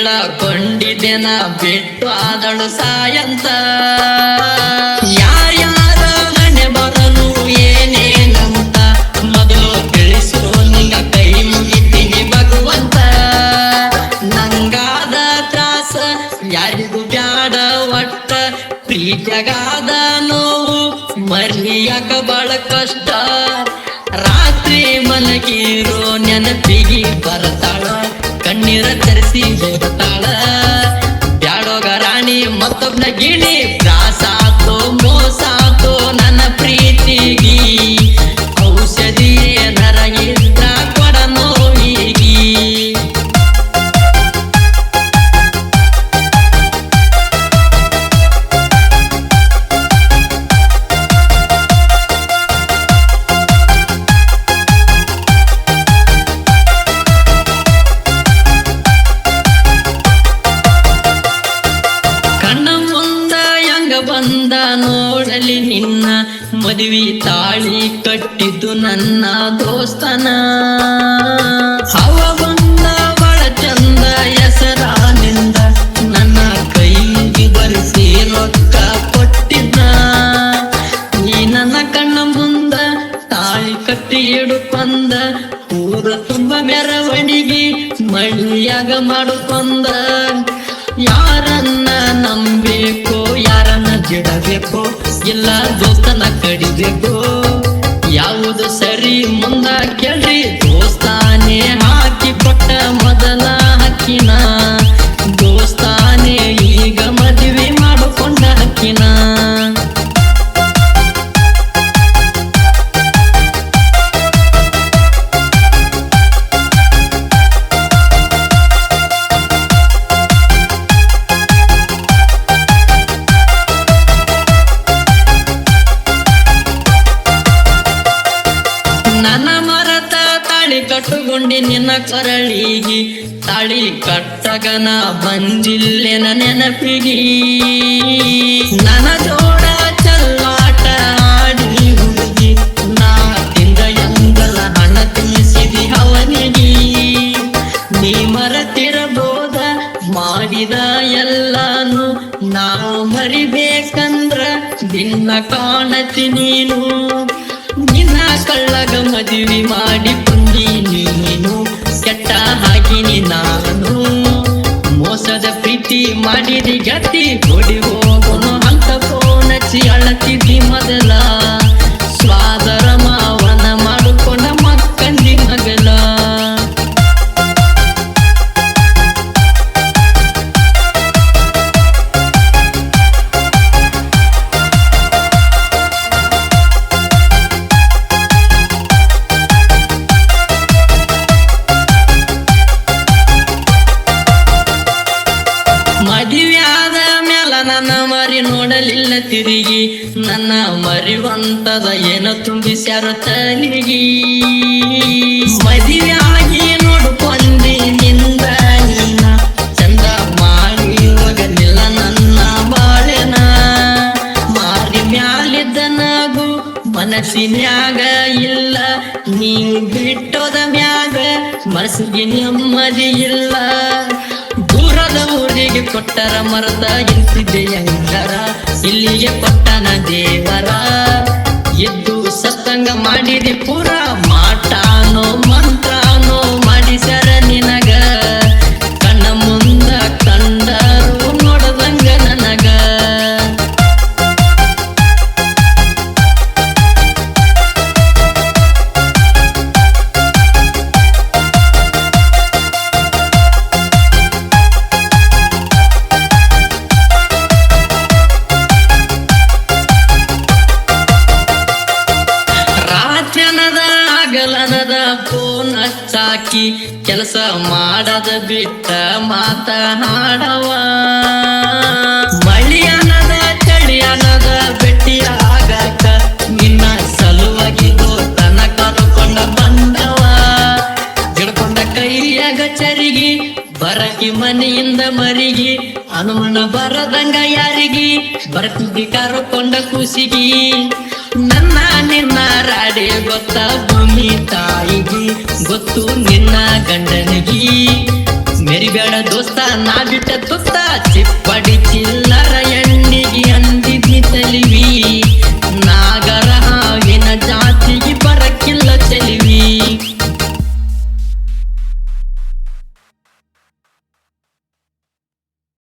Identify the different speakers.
Speaker 1: ತಿಳಕೊಂಡಿದ್ದೆನ ಬಿಟ್ಟು ಆದಳು ಸಾಯಂತ. ಯಾರ್ಯಾರ ಏನೇನಂತ ಕೈ ನಂಗಾದ ಒಟ್ಟ ನೋವು ಮರ್ಯಾಕ ಬಾಳ ಕಷ್ಟ. ರಾತ್ರಿ ಮಲಗಿರೋ ನೆನಪಿಗೆ ಬರ್ತಾಳ, ಕಣ್ಣೀರ ತರಿಸಿ ಬತ್ತಾಳ ಬ್ಯಾಡೋಗ ರಾಣಿ ಮತ್ತೊಬ್ನ ಗಿಣಿ ಬಂದ ನೋಡಲಿ ನಿನ್ನ ಮದುವೆ ತಾಳಿ ಕಟ್ಟಿದ್ದು ನನ್ನ ದೋಸ್ತನ. ಹವ ಬಂದ ಬಳ ಚಂದ ಹೆಸರಾನಿಂದ ನನ್ನ ಕೈಗೆ ಬರೆಸಿ ರೊಕ್ಕ ಕೊಟ್ಟಿದ್ದ. ನೀ ನನ್ನ ಕಣ್ಣ ಮುಂದ ತಾಳಿ ಕಟ್ಟಿ ಹಿಡುಕೊಂದ ಊರ ತುಂಬ ಮೆರವಣಿಗೆ ಮಳಿಯಾಗ ಮಾಡುಕೊಂದ ಇಲ್ಲ ದೋಸ್ತನ ಕಡಿಬೇಕು ಯಾವುದು ಸರಿ ಮುಂದ ಕೇಳ್ರಿ ದೋಸ್ತಾನೆ ಹಾಕಿ ಕೊಟ್ಟ ಕಟ್ಟುಕೊಂಡಿ ನಿನ್ನ ಕರಳಿಗಿ, ತಾಳಿ ಕಟ್ಟಗನ ಬಂದಿಲ್ಲೆನ ನೆನಪಿಗಿ. ನನ್ನ ಜೋಡ ಚಲ್ಲಾಟ ಆಡಿ ಹುಡುಗಿ, ನಾ ತಿಂದ ಎಂದಲ ಹಣ ತಿಳಿಸಿದಿ ಅವನಿಗಿ. ನೀ ಮರತಿರಬೋದ ಮಾಡಿದ ಎಲ್ಲಾನು, ನಾವು ಮರಿಬೇಕಂದ್ರ ದಿನ ಕಾಣತಿ ನೀನು. ನಿನ್ನ ಕಳ್ಳಗ ಮದುವೆ ಮಾಡಿ ನಾನು ಮೋಸದ ಪ್ರೀತಿ ಮಾಡಿದಿ ಗತಿ ಹೊಡಿ ಹೋಗೋನು ಅಂತ ಫೋನಚ್ಚಿ ಅಳತಿದ್ದಿ. ಮರಿವಂತದ ಏನೋ ತುಂಬಿಸ್ಯಾರ ತಲಿಗಿ? ಮದುವೆಯಾಗಿ ನೋಡ್ಕೊಂಡಿ ನಿಂದ ನೀನ. ಚಂದ ಮಾಡಿ ಹೋಗಲಿಲ್ಲ ನನ್ನ ಬಾಳೆನ. ಮ್ಯಾಲಿದ್ದ ನಗು ಮನಸ್ಸಿನ್ಯಾಗ ಇಲ್ಲ. ನೀವು ಬಿಟ್ಟೋದ ಮ್ಯಾಗ ಮನಸ್ಸಿಗೆ ನೆಮ್ಮದಿ ಇಲ್ಲ. ದೂರದ ಊರಿಗೆ ಕೊಟ್ಟರ ಮರದ ಇಂತಿದ್ದೆ ಹೆಂಗರ ಇಲ್ಲಿಗೆ ಕೊಟ್ಟನ ದೇವರ ಸತ್ತಂಗ ಮಾಡಿದೆ ಹಚ್ಚಾಕಿ ಕೆಲಸ ಮಾಡದ ಬಿಟ್ಟ ಮಾತನಾಡವ. ಮಳಿ ಅನ್ನದ ಚಳಿ ಅನ್ನದ ಭೇಟಿ ಆಗಾಕ ನಿನ್ನ ಸಲುವಾಗಿ ತನ ಕರ್ಕೊಂಡ ಬಂದವ. ಹಿಡ್ಕೊಂಡ ಕೈಯಾಗ ಚರಿಗಿ, ಬರಕಿ ಮನೆಯಿಂದ ಮರಿಗಿ ಅನುಮನ ಬರದಂಗ ಯಾರಿಗಿ ಬರ್ತಿದ್ದಿ ಕರ್ಕೊಂಡ ಖುಷಿಗಿ ನನ್ನ ನಿನ್ನ ಗೊತ್ತ ಭೂಮಿ ತಾಯಿಗಿ ಗೊತ್ತು ನಿನ್ನ ಗಂಡನಿಗಿ. ಮೇರಿ ಬೇಡ ದೋಸ್ತ ನಾ ಬಿಟ್ಟ ದೋಸ್ತ ಚಿಪ್ಪಡಿ